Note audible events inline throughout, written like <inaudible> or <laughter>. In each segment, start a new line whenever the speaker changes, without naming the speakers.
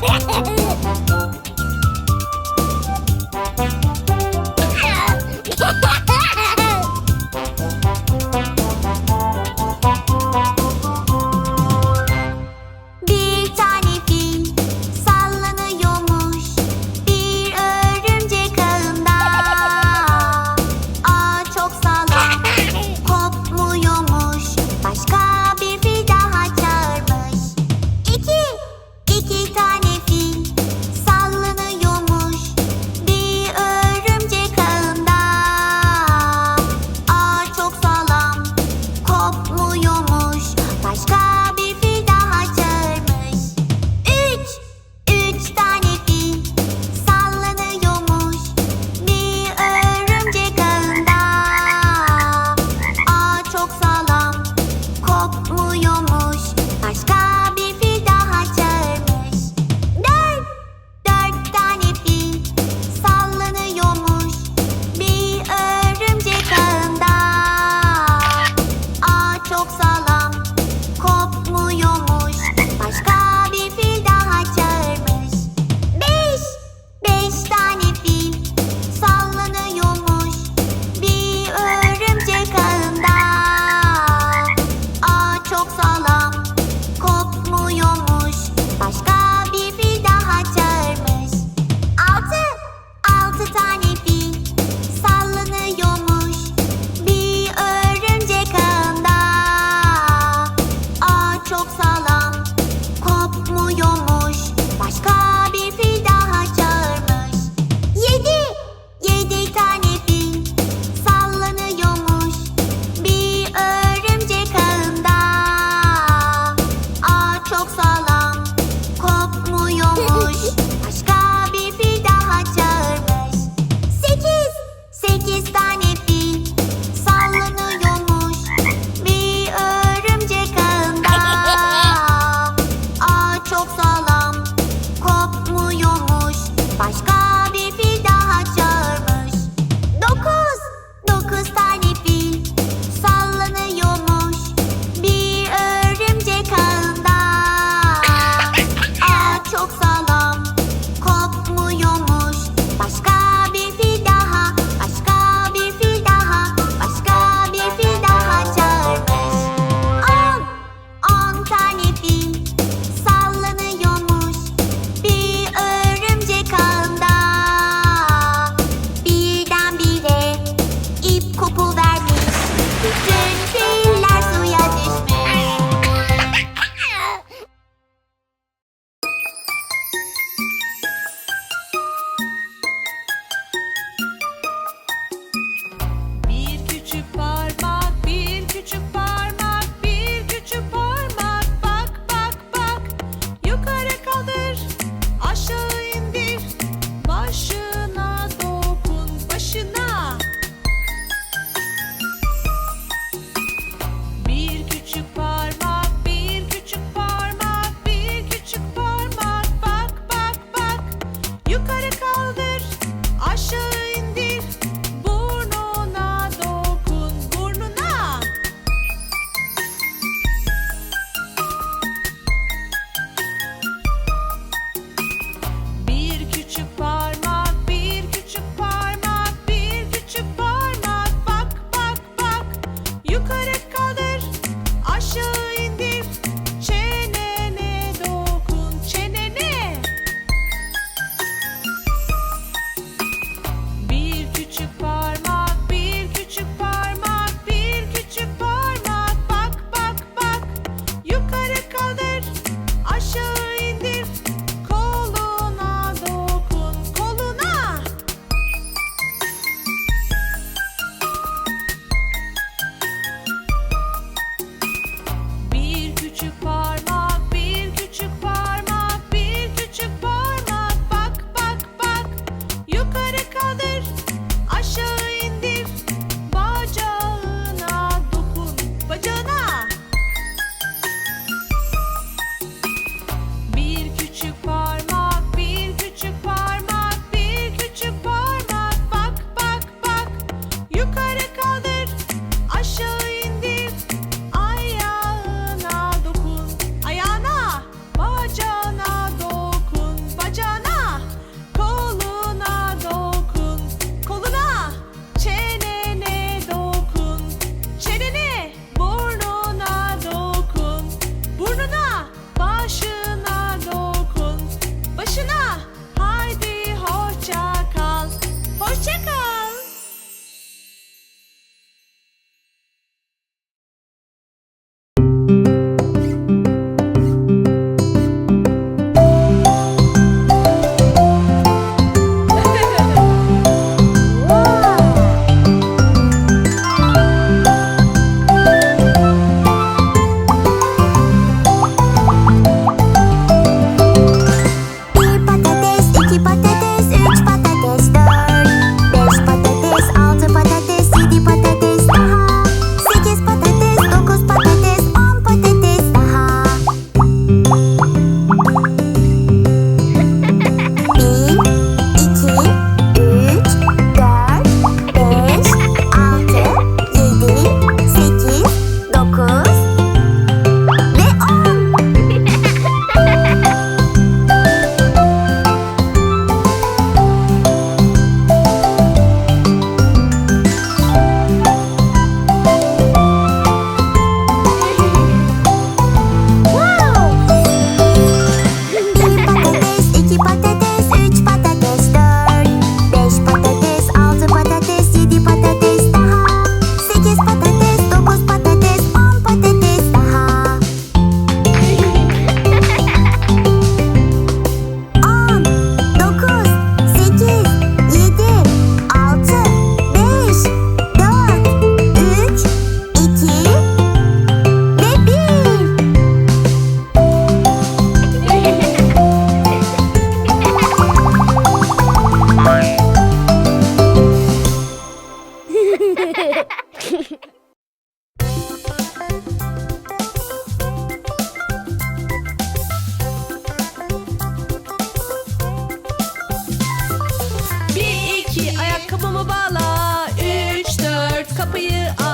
我 <laughs> 操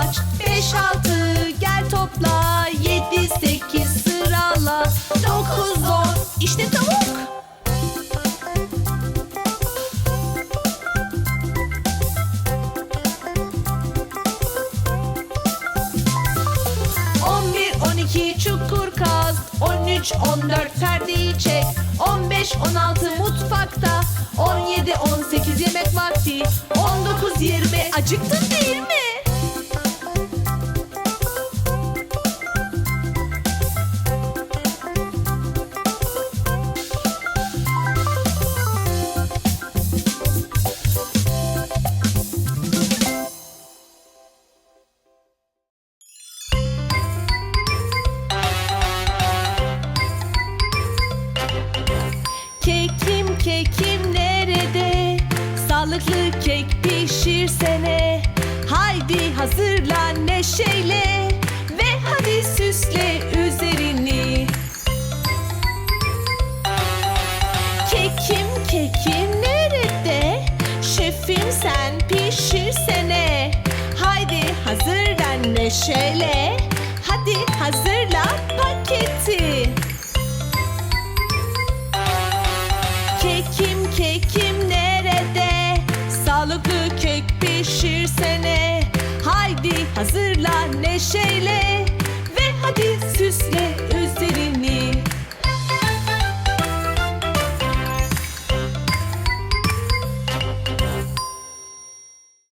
aç Beş altı. Gel topla. Yedi sekiz.
Sırala. Dokuz on. İşte tavuk. On bir on iki. Çukur kaz. On üç on dört. Perdeyi çek. On beş on altı. Mutfakta. On yedi on sekiz. Yemek vakti. On dokuz yirmi. Acıktın değil mi? Kekim kekim nerede? Sağlıklı kek pişirsene. Haydi hazırla neşeyle ve hadi süsle üzerini. Kekim kekim nerede? Şefim sen pişirsene. Haydi hazırla neşeyle. Hadi hazırla sağlıklı kek pişirsene. Haydi hazırla neşeyle Ve hadi süsle üzerini.